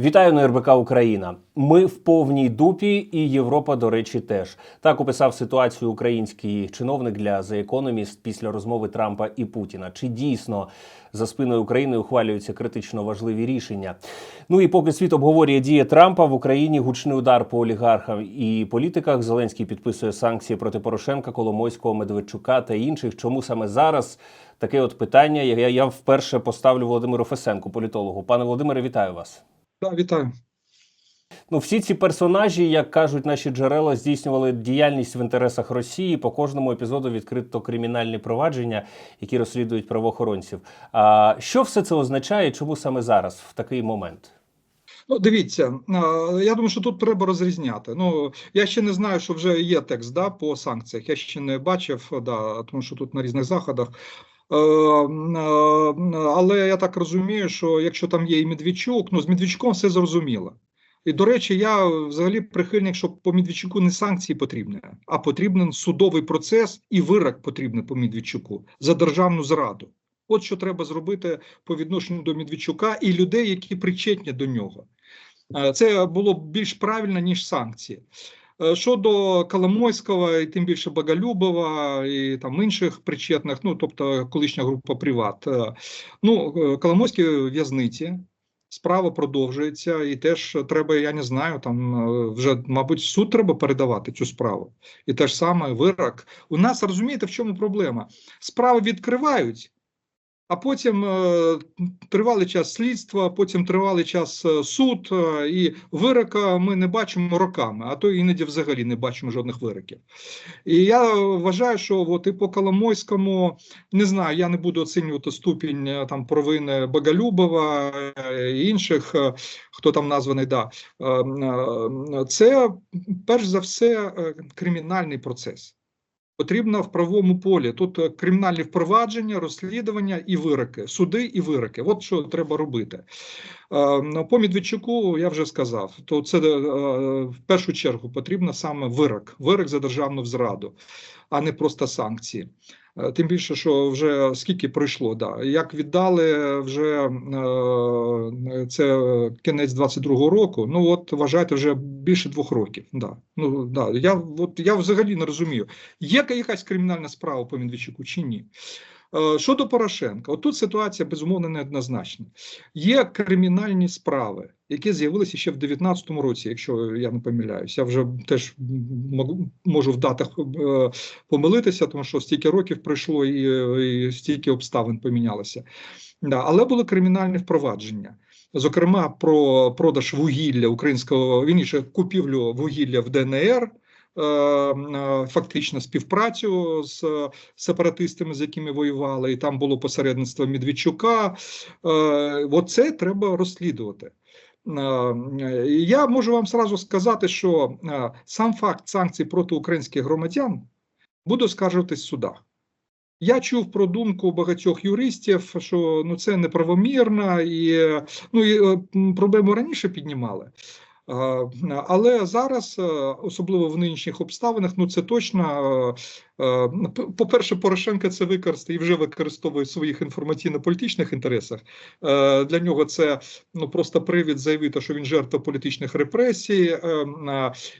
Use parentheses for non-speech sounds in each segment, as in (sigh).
Вітаю на РБК Україна. Ми в повній дупі, і Європа, до речі, теж так описав ситуацію український чиновник для The Economist після розмови Трампа і Путіна. Чи дійсно за спиною України ухвалюються критично важливі рішення? Ну і поки світ обговорює дії Трампа в Україні гучний удар по олігархам і політиках. Зеленський підписує санкції проти Порошенка, Коломойського, Медведчука та інших. Чому саме зараз? Таке от питання я, я вперше поставлю Володимиру Фесенку, політологу. Пане Володимире, вітаю вас. Да, вітаю. Ну, всі ці персонажі, як кажуть наші джерела, здійснювали діяльність в інтересах Росії. По кожному епізоду відкрито кримінальні провадження, які розслідують правоохоронців. А що все це означає? Чому саме зараз, в такий момент? Ну, дивіться, я думаю, що тут треба розрізняти. Ну, я ще не знаю, що вже є текст да, по санкціях. Я ще не бачив, да, тому що тут на різних заходах. Е, е, Але я так розумію, що якщо там є і Медведчук, ну з Медведчуком все зрозуміло. І, до речі, я взагалі прихильник, що по Медведчуку не санкції потрібні, а потрібен судовий процес і вирок потрібен по Медведчуку за державну зраду. От що треба зробити по відношенню до Медведчука і людей, які причетні до нього. Е, Це було б більш правильно, ніж санкції. Е, Щодо Коломойського, і тим більше Боголюбова і там інших причетних, ну тобто колишня група Приват. е, Ну, е, Коломойський в'язниці. Справа продовжується, і теж треба, я не знаю, там вже, мабуть, суд треба передавати цю справу. І те ж саме вирок. У нас розумієте, в чому проблема? Справи відкривають, а потім е, тривалий час слідства, потім тривалий час е, суд, е, і вирока ми не бачимо роками, а то іноді взагалі не бачимо жодних вироків. І я вважаю, що от і по Коломойському не знаю, я не буду оцінювати ступінь там провини Боголюбова і інших, хто там названий. Да. Е, е, Це перш за все кримінальний процес. Потрібно в правовому полі. Тут е, кримінальні впровадження, розслідування і вироки, суди і вироки. От що треба робити. Е, ну, По Медведчуку я вже сказав, то це е, в першу чергу потрібно саме вирок, вирок за державну зраду, а не просто санкції. Е, Тим більше, що вже скільки пройшло, да. як віддали вже е, це кінець 22-го року. Ну от вважайте, вже більше двох років. Да. Ну да я от я взагалі не розумію, є якась кримінальна справа по Медведчуку чи ні. Е, Щодо Порошенка, отут ситуація безумовно неоднозначна. Є кримінальні справи, які з'явилися ще в 2019 році, якщо я не помиляюся. Я вже теж можу- в датах е, помилитися, тому що стільки років пройшло і, і стільки обставин помінялося. Да, але були кримінальні впровадження. Зокрема, про продаж вугілля українського вірніше, купівлю вугілля в ДНР. Е, е, Фактично співпрацю з сепаратистами, з якими воювали, і там було посередництво Медведчука. Е, Оце треба розслідувати. Е, Я можу вам сразу сказати, що е, сам факт санкцій проти українських громадян буде оскаржуватись в судах. Я чув про думку багатьох юристів, що ну це неправомірно, і е, ну і е, проблему раніше піднімали. Е, Але зараз, е, особливо в нинішніх обставинах, ну це точно. е, е, п- По-перше, Порошенко це використає і вже використовує в своїх інформаційно-політичних інтересах. Для нього це ну просто привід заявити, що він жертва політичних репресій,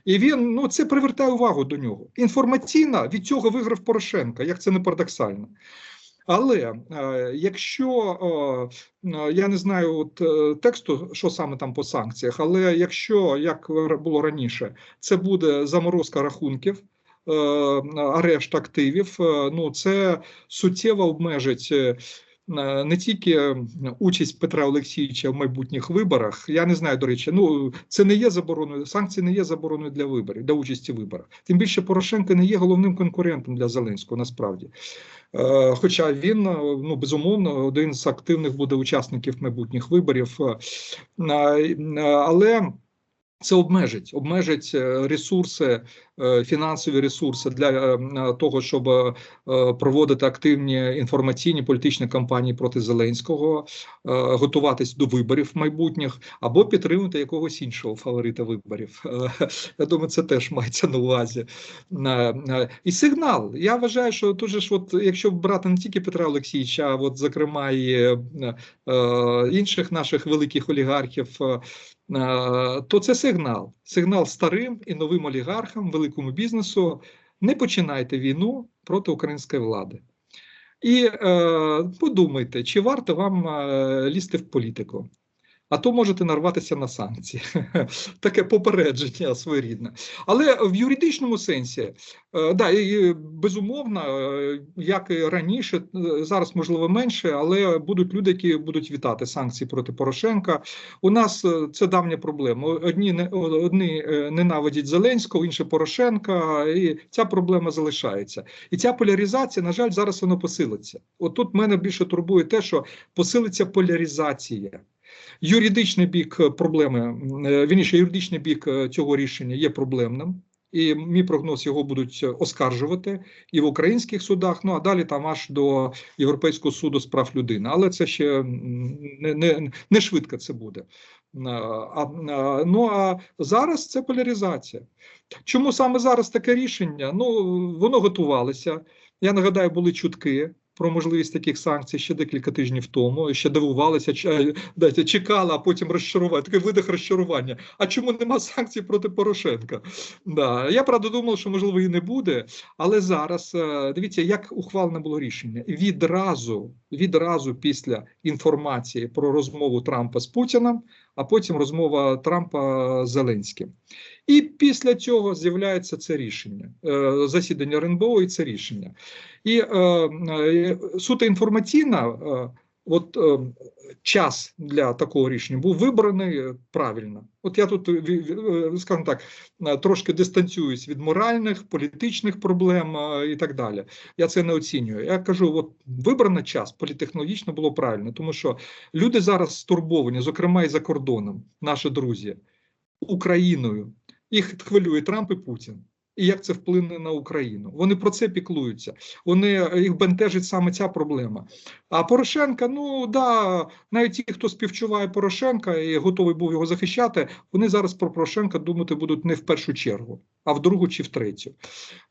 і він ну це привертає увагу до нього. Інформаційно від цього виграв Порошенко, як це не парадоксально. Але е, якщо я не знаю от, е, тексту, що саме там по санкціях, але якщо як було раніше, це буде заморозка рахунків. е, Арешт активів, ну це суттєво обмежить не тільки е, участь Петра Олексійовича в майбутніх виборах. Я не знаю, до речі, ну це не є забороною. Санкції не є забороною для виборів, для участі в виборах. Тим більше Порошенко не є головним конкурентом для Зеленського. Насправді. Е, Хоча він е, ну безумовно один з активних буде учасників майбутніх виборів, Е, е, але це обмежить, обмежить е, ресурси, е, фінансові ресурси для е, е, того, щоб е, проводити активні інформаційні політичні кампанії проти Зеленського, е, готуватись до виборів майбутніх або підтримувати якогось іншого фаворита виборів. Е, Я думаю, це теж мається на увазі. Е, е, І сигнал. Я вважаю, що тут же ж, от, якщо брати не тільки Петра Олексійовича, а от, зокрема, і е, е, інших наших великих олігархів. е, то це сигнал. Сигнал старим і новим олігархам, великому бізнесу. Не починайте війну проти української влади. І е, подумайте, чи варто вам е, лізти в політику. А то можете нарватися на санкції. (laughs) Таке попередження своєрідне. Але в юридичному сенсі, е, да, і безумовно, е, як і раніше, е, зараз можливо менше, але будуть люди, які будуть вітати санкції проти Порошенка. У нас це давня проблема. Одні одні ненавидять Зеленського, інші Порошенка, і ця проблема залишається. І ця поляризація, на жаль, зараз воно посилиться. От тут мене більше турбує те, що посилиться поляризація. Юридичний бік е, проблеми, е, вірніше, юридичний бік е, цього рішення є проблемним. І мій прогноз його будуть оскаржувати і в українських судах. Ну а далі там аж до Європейського суду з прав людини. Але це ще не, не, не швидко це буде. А, а, ну а зараз це поляризація. Чому саме зараз таке рішення? Ну воно готувалося. Я нагадаю, були чутки про можливість таких санкцій ще декілька тижнів тому. Ще дивувалися, ч- дайте, чекали, а потім розчарування. Такий видих розчарування. А чому нема санкцій проти Порошенка? Да. Я правда думав, що можливо і не буде, але зараз е, дивіться, як ухвалене було рішення. Відразу, відразу після інформації про розмову Трампа з Путіним, а потім розмова Трампа з Зеленським. І після цього з'являється це рішення, е, засідання РНБО і це рішення. І е, е, суто інформаційна, от е, час для такого рішення був вибраний е, правильно. От я тут, е, скажімо так, е, трошки дистанціююсь від моральних, політичних проблем і так далі. Я це не оцінюю. Я кажу, от вибраний час політехнологічно було правильно, тому що люди зараз стурбовані, зокрема і за кордоном, наші друзі, Україною. Їх хвилює Трамп і Путін. І як це вплине на Україну? Вони про це піклуються. Вони їх бентежить саме ця проблема. А Порошенка, ну да, навіть ті, хто співчуває Порошенка і готовий був його захищати, вони зараз про Порошенка думати будуть не в першу чергу, а в другу чи в третю.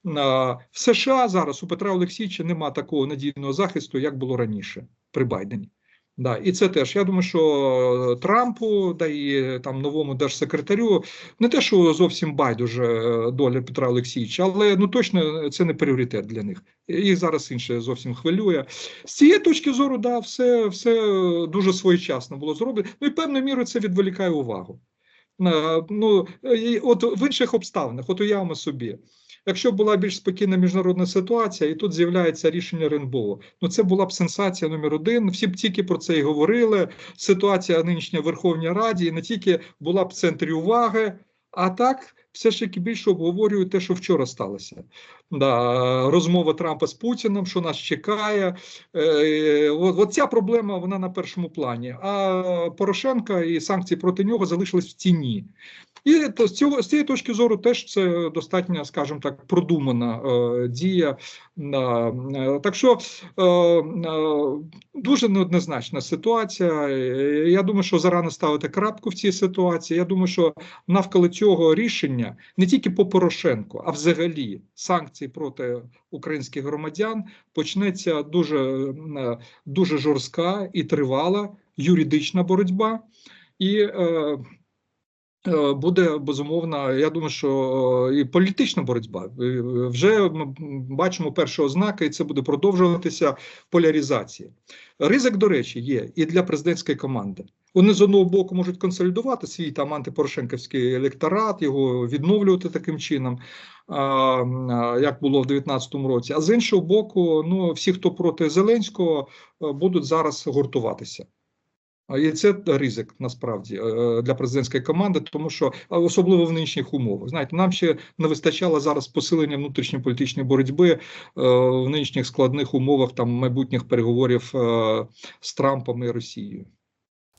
В США зараз у Петра Олексійовича нема такого надійного захисту, як було раніше при Байдені. Да, і це теж. Я думаю, що Трампу, да і там новому держсекретарю не те, що зовсім байдуже е, доля Петра Олексійовича, але ну точно це не пріоритет для них. Їх зараз інше зовсім хвилює. З цієї точки зору, да, все, все дуже своєчасно було зроблено. Ну і певною мірою це відволікає увагу. Е, Ну, і от в інших обставинах, от уявимо собі. Якщо була більш спокійна міжнародна ситуація, і тут з'являється рішення РНБО, ну це була б сенсація номер один. Всі б тільки про це і говорили. Ситуація нинішня в Верховній Раді не тільки була б в центрі уваги, а так все ж таки більше обговорюють те, що вчора сталося. Да, розмова Трампа з Путіним, що нас чекає. Е, ця проблема вона на першому плані. А Порошенка і санкції проти нього залишились в тіні. І то з цього з цієї точки зору теж це достатньо, скажімо так, продумана е, дія. Е, е, так що е, е, дуже неоднозначна ситуація. Я думаю, що зарано ставити крапку в цій ситуації. Я думаю, що навколо цього рішення не тільки по Порошенку, а взагалі санкції проти українських громадян почнеться дуже, е, дуже жорстка і тривала юридична боротьба. І е, Е, буде безумовно, я думаю, що е, і політична боротьба. Вже ми бачимо перші ознаки, і це буде продовжуватися поляризація. Ризик, до речі, є і для президентської команди. Вони з одного боку можуть консолідувати свій там антипорошенківський електорат, його відновлювати таким чином, як було в 2019 році. А з іншого боку, ну всі, хто проти Зеленського, е, будуть зараз гуртуватися. І це ризик насправді е, для президентської команди, тому що особливо в нинішніх умовах. Знаєте, нам ще не вистачало зараз посилення внутрішньополітичної боротьби е, в нинішніх складних умовах там майбутніх переговорів з Трампом і Росією.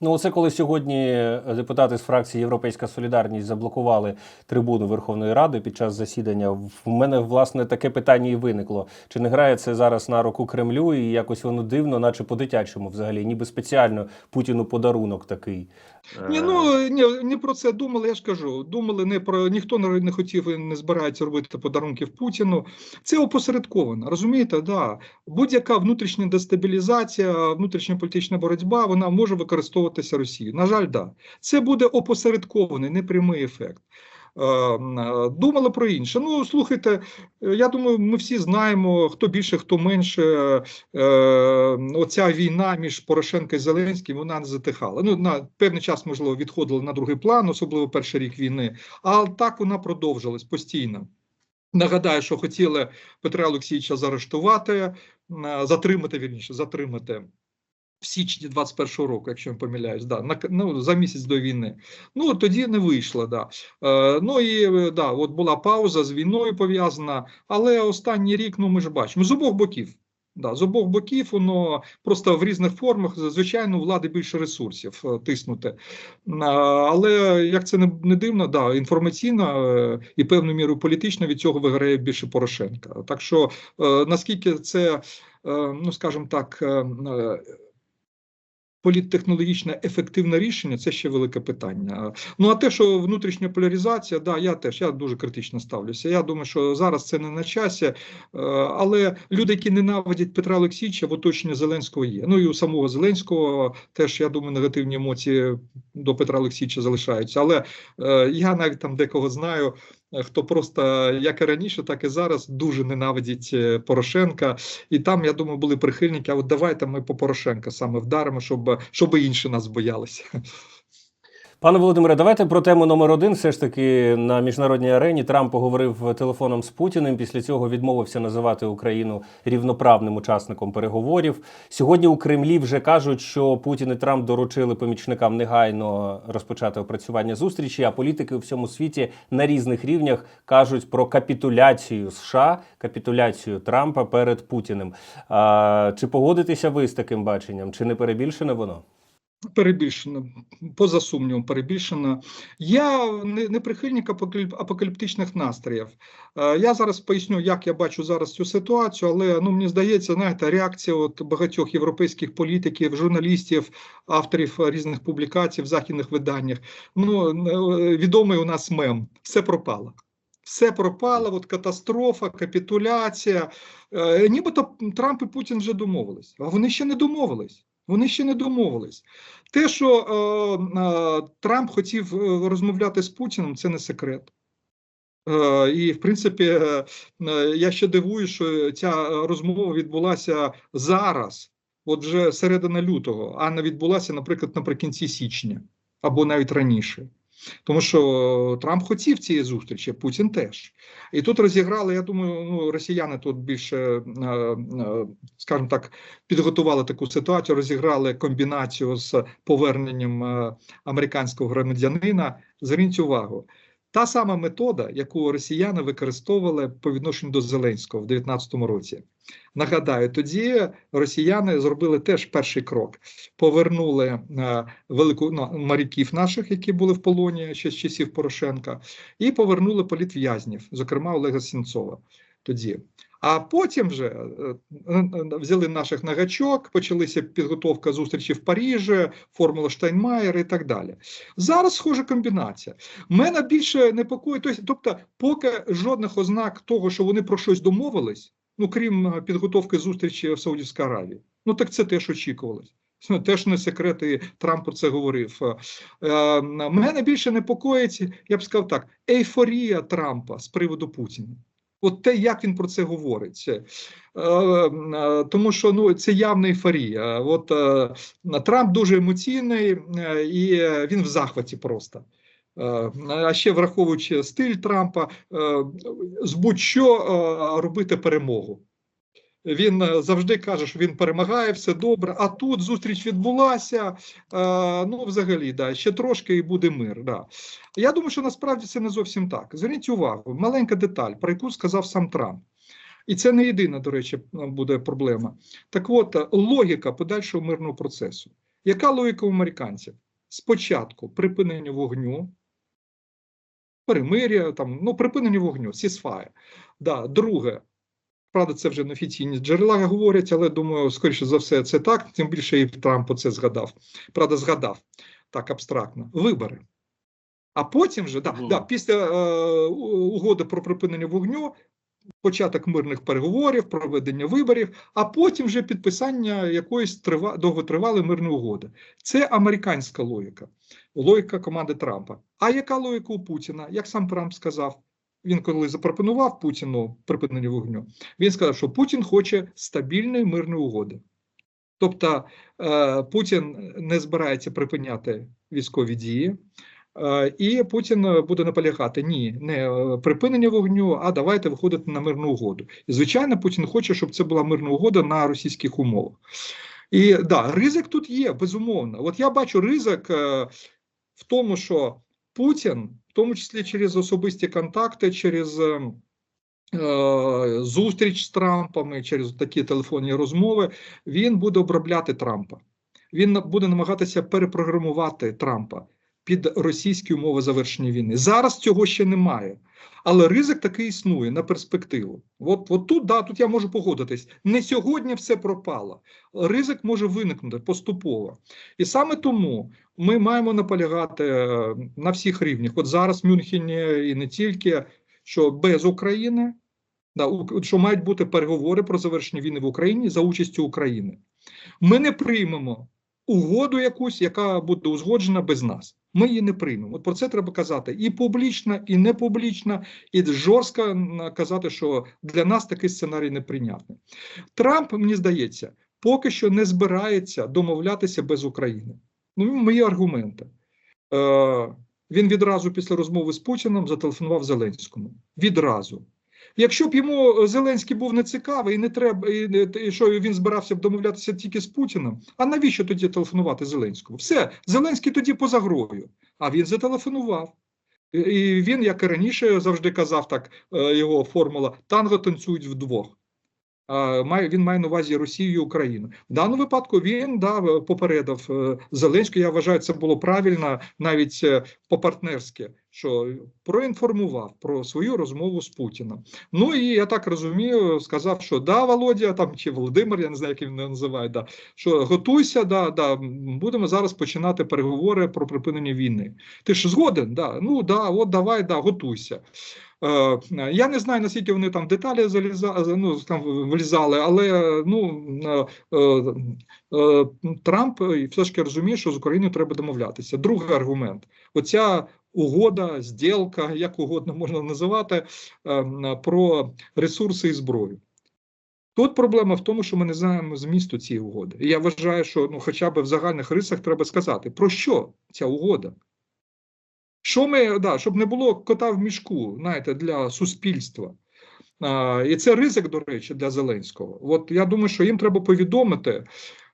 Ну, це коли сьогодні депутати з фракції Європейська Солідарність заблокували трибуну Верховної Ради під час засідання. В мене власне таке питання і виникло: чи не грає це зараз на руку Кремлю, і якось воно дивно, наче по-дитячому, взагалі, ніби спеціально Путіну подарунок такий. Ні, Е, ну ні, не про це думали. Я ж кажу. Думали не про ніхто не не хотів і не збирається робити подарунків Путіну. Це опосередковано. Розумієте, да будь-яка внутрішня дестабілізація, внутрішня політична боротьба, вона може використовуватися Росією. На жаль, да, це буде опосередкований, непрямий ефект. Е, е, Думали про інше. Ну слухайте, я думаю, ми всі знаємо, хто більше, хто менше. Е, Оця війна між Порошенко і Зеленським вона не затихала. Ну на певний час, можливо, відходила на другий план, особливо перший рік війни. А так вона продовжилась постійно. Нагадаю, що хотіли Петра Олексійовича заарештувати, затримати вірніше, затримати в січні 21-го року, якщо не помиляюсь, да, на, ну, за місяць до війни. Ну тоді не вийшло. Да. Е, ну і е, да, от була пауза з війною пов'язана, але останній рік, ну ми ж бачимо, з обох боків. Да, з обох боків воно просто в різних формах, звичайно, у влади більше ресурсів е, тиснути. Але як це не, дивно, да, інформаційно е, і певною мірою політично від цього виграє більше Порошенка. Так що е, наскільки це, е, ну скажімо так, політтехнологічне ефективне рішення, це ще велике питання. Ну а те, що внутрішня поляризація, да, я теж я дуже критично ставлюся. Я думаю, що зараз це не на часі, е, але люди, які ненавидять Петра Олексійовича, в оточенні Зеленського є. Ну і у самого Зеленського теж я думаю, негативні емоції до Петра Олексійовича залишаються. Але е, я навіть там декого знаю. Хто просто як і раніше, так і зараз дуже ненавидить е, Порошенка, і там я думаю були прихильники. А от давайте ми по Порошенка саме вдаримо, щоб щоб інші нас боялися. Пане Володимире, давайте про тему номер один. Все ж таки на міжнародній арені Трамп поговорив телефоном з Путіним. Після цього відмовився називати Україну рівноправним учасником переговорів. Сьогодні у Кремлі вже кажуть, що Путін і Трамп доручили помічникам негайно розпочати опрацювання зустрічі. А політики у всьому світі на різних рівнях кажуть про капітуляцію США, капітуляцію Трампа перед Путіним. А, чи погодитеся ви з таким баченням? Чи не перебільшене воно? Перебільшено, поза сумнівом, перебільшено. Я не, не прихильник апокаліптичних настроїв. Е, Я зараз поясню, як я бачу зараз цю ситуацію, але ну мені здається, знаєте, реакція от багатьох європейських політиків, журналістів, авторів різних публікацій в західних виданнях. Ну е, відомий у нас мем: все пропало. Все пропало, от катастрофа, капітуляція. Е, Нібито Трамп і Путін вже домовились, а вони ще не домовились. Вони ще не домовились. Те, що е, е, Трамп хотів е, розмовляти з Путіним, це не секрет. Е, і, в принципі, е, е, я ще дивую, що ця розмова відбулася зараз, от вже середина лютого, а не відбулася, наприклад, наприкінці січня або навіть раніше. Тому що Трамп хотів цієї зустрічі, Путін теж. І тут розіграли, я думаю, ну, росіяни тут більше, е, е, скажімо так, підготували таку ситуацію, розіграли комбінацію з поверненням е, американського громадянина. Зверніть увагу, та сама метода, яку росіяни використовували по відношенню до Зеленського в 2019 році. Нагадаю, тоді росіяни зробили теж перший крок: повернули е, велику ну, моряків наших, які були в полоні ще з часів Порошенка, і повернули політв'язнів, зокрема Олега Сінцова. Тоді. А потім вже е, е, взяли наших на гачок, почалася підготовка зустрічі в Парижі, формула Штайнмаєра і так далі. Зараз схожа комбінація. Мене більше непокоїть, тобто, тобто, поки жодних ознак того, що вони про щось домовились, ну крім е, підготовки зустрічі в Саудівській Аравії. Ну так це теж очікувалось. Теж не секрет, і Трамп про це говорив. Е, Мене більше непокоїть, я б сказав так, ейфорія Трампа з приводу Путіна. От те, як він про це говорить, Е, е, тому що ну це явна ейфорія. От е, Трамп дуже емоційний і він в захваті просто. А ще враховуючи стиль Трампа, з будь-що робити перемогу. Він е, завжди каже, що він перемагає, все добре. А тут зустріч відбулася. е, Ну, взагалі, да, ще трошки і буде мир. Да. Я думаю, що насправді це не зовсім так. Зверніть увагу, маленька деталь, про яку сказав сам Трамп. І це не єдина, до речі, буде проблема. Так от, е, логіка подальшого мирного процесу. Яка логіка у американців? Спочатку припинення вогню, перемир'я, там, ну, припинення вогню, сісфає. Да. Друге, правда, це вже неофіційні джерела говорять, але думаю, скоріше за все, це так. Тим більше і Трамп це згадав. Правда, згадав. так абстрактно, вибори. А потім вже да, да, після е, угоди про припинення вогню, початок мирних переговорів, проведення виборів, а потім вже підписання якоїсь трива, довготривалої мирної угоди. Це американська логіка, логіка команди Трампа. А яка логіка у Путіна? Як сам Трамп сказав, він коли запропонував Путіну припинення вогню, він сказав, що Путін хоче стабільної мирної угоди. Тобто е, Путін не збирається припиняти військові дії. Е, І Путін буде наполягати ні, не е, припинення вогню, а давайте виходити на мирну угоду. І звичайно, Путін хоче, щоб це була мирна угода на російських умовах. І да, ризик тут є, безумовно. От я бачу ризик в тому, що Путін, в тому числі через особисті контакти, через е, е, зустріч з Трампами, через такі телефонні розмови, він буде обробляти Трампа. Він буде намагатися перепрограмувати Трампа під російські умови завершення війни. Зараз цього ще немає. Але ризик такий існує на перспективу. От, от тут, да, тут я можу погодитись. Не сьогодні все пропало. Ризик може виникнути поступово. І саме тому ми маємо наполягати е, на всіх рівнях. От зараз в Мюнхені і не тільки, що без України, да, що мають бути переговори про завершення війни в Україні за участю України. Ми не приймемо угоду якусь, яка буде узгоджена без нас. Ми її не приймемо. От про це треба казати і публічно, і не публічно, і жорстко казати, що для нас такий сценарій неприйнятний. Трамп, мені здається, поки що не збирається домовлятися без України. Ну, мої аргументи. Е, він відразу після розмови з Путіним зателефонував Зеленському. Відразу. Якщо б йому Зеленський був не цікавий і не треба, і, і що він збирався б домовлятися тільки з Путіним, а навіщо тоді телефонувати Зеленському? Все, Зеленський тоді поза грою, а він зателефонував. І- І він, як і раніше, завжди казав так, е, його формула танго танцюють вдвох. Він має на увазі Росію і Україну. В даному випадку він да, попередив е, Зеленського. Я вважаю, це було правильно, навіть е, по-партнерськи, що проінформував про свою розмову з Путіним. Ну і я так розумію, сказав, що да, Володя, там чи Володимир, я не знаю, як він називає, да, що готуйся, да, да, будемо зараз починати переговори про припинення війни. Ти ж згоден? Да, ну да, от давай, да, готуйся. Е, Я не знаю, наскільки вони там деталі залізали, ну, там влізали, але ну, е, е, Трамп все ж таки розуміє, що з Україною треба домовлятися. Другий аргумент: оця угода, зділка, як угодно можна називати, про ресурси і зброю. Тут проблема в тому, що ми не знаємо змісту цієї угоди. Я вважаю, що ну, хоча б в загальних рисах треба сказати, про що ця угода. Що ми, да, щоб не було кота в мішку, знаєте, для суспільства. А, і це ризик, до речі, для Зеленського. От я думаю, що їм треба повідомити,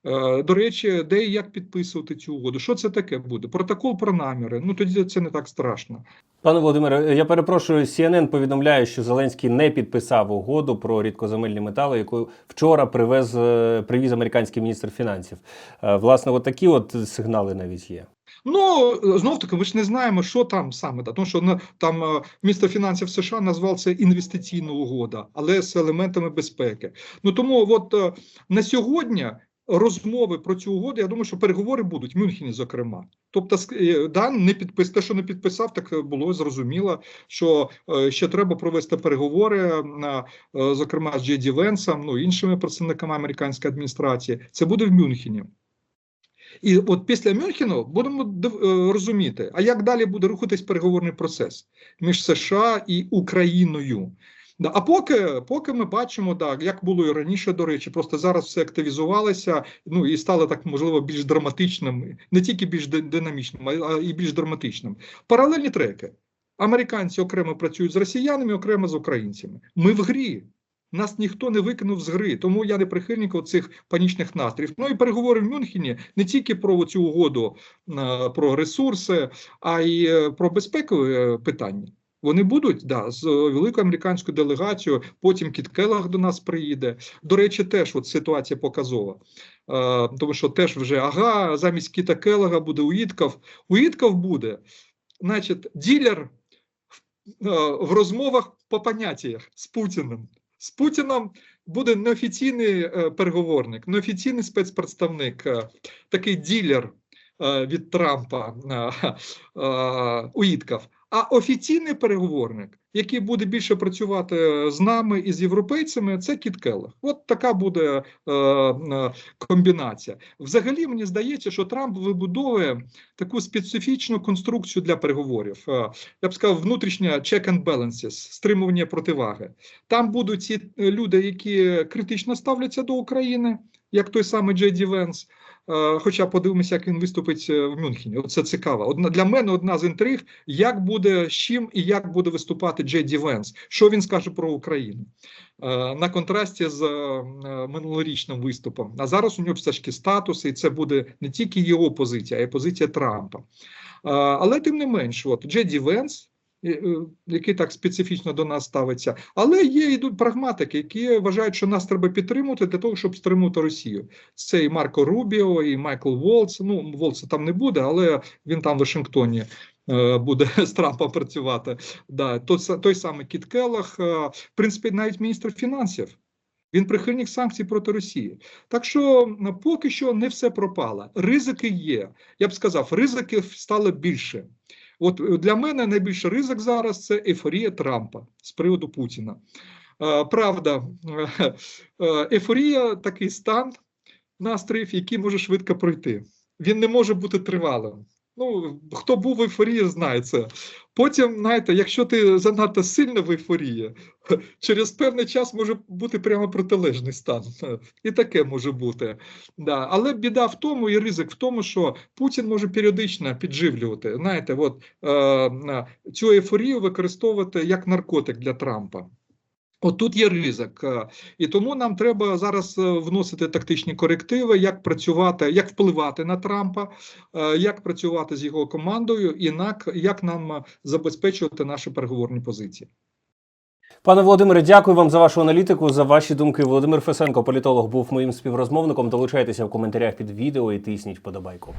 е, до речі, де і як підписувати цю угоду. Що це таке буде? Протокол про наміри. Ну тоді це не так страшно. Пане Володимире, я перепрошую, CNN повідомляє, що Зеленський не підписав угоду про рідкоземельні метали, яку вчора привез е, привіз американський міністр фінансів. Е, Власне, от такі от сигнали навіть є. Ну знов таки, ми ж не знаємо, що там саме да, тому що там е, міністр фінансів США назвав це інвестиційна угода, але з елементами безпеки. Ну тому, от е, на сьогодні розмови про цю угоду, я думаю, що переговори будуть в Мюнхені, зокрема. Тобто, ск- е, да, не підпис, те, що не підписав, так е, було зрозуміло, що е, ще треба провести переговори, е, зокрема з Джеді Венсом, ну іншими представниками американської адміністрації. Це буде в Мюнхені. І от після Мюнхену будемо е, розуміти, а як далі буде рухатись переговорний процес між США і Україною. А поки, поки ми бачимо, да, як було і раніше, до речі, просто зараз все активізувалося, ну і стало так, можливо, більш драматичним, не тільки більш ди- динамічним, а і більш драматичним. Паралельні треки. Американці окремо працюють з росіянами, окремо з українцями. Ми в грі. Нас ніхто не викинув з гри, тому я не прихильник цих панічних настроїв. Ну і переговори в Мюнхені не тільки про цю угоду е, про ресурси, а й е, про безпекові е, питання. Вони будуть да, з великою американською делегацією. Потім Кіт Келлах до нас приїде. До речі, теж от ситуація показова. Е, тому що теж вже ага, замість Кіта Келлага буде Уїтков. Уїтков буде, значить, ділер в, е, в розмовах по поняттях з Путіним. З Путіном буде неофіційний е, переговорник, неофіційний спецпредставник, е, такий ділер е, від Трампа е, а офіційний переговорник, який буде більше працювати з нами і з європейцями, це Кіт Келлог. От така буде е, е, комбінація. Взагалі, мені здається, що Трамп вибудовує таку специфічну конструкцію для переговорів. Е, я б сказав, внутрішня check and balances, стримування противаги. Там будуть ці е, люди, які критично ставляться до України, як той самий Джей Ді Венс. Е, Хоча подивимося, як він виступить е, в Мюнхені. Це цікаво. Одна для мене одна з інтриг, як буде з чим і як буде виступати Джей Ді Венс. Що він скаже про Україну Е, на контрасті з минулорічним виступом. А зараз у нього все ж таки статус, і це буде не тільки його позиція, а й позиція Трампа. Але тим не менш, от Джей Ді Венс. І, е, Який так специфічно до нас ставиться, але є йдуть прагматики, які вважають, що нас треба підтримувати для того, щоб стримувати Росію. Це і Марко Рубіо, і Майкл Волц. Ну Волца там не буде, але він там в Вашингтоні е, буде (laughs) з Трампом працювати. Да, са- той самий Кіт Келлах, е, в принципі, навіть міністр фінансів. Він прихильник санкцій проти Росії. Так що поки що не все пропало. Ризики є. Я б сказав, ризиків стало більше. От е, для мене найбільший ризик зараз це ефорія Трампа з приводу Путіна. Е, Правда, е, е, такий стан настроїв, який може швидко пройти. Він не може бути тривалим. Ну, хто був в ейфорії, знає це. Потім, знаєте, якщо ти занадто сильно в ейфорії, (laughs) через певний час може бути прямо протилежний стан. (laughs) І таке може бути. Да. Але біда в тому, і ризик в тому, що Путін може періодично підживлювати. Знаєте, от, е, цю ейфорію використовувати як наркотик для Трампа. От тут є ризик, е, і тому нам треба зараз е, вносити тактичні корективи, як працювати, як впливати на Трампа, е, як працювати з його командою, і як нам забезпечувати наші переговорні позиції. Пане Володимире, дякую вам за вашу аналітику, за ваші думки. Володимир Фесенко, політолог, був моїм співрозмовником. Долучайтеся в коментарях під відео і тисніть вподобайку.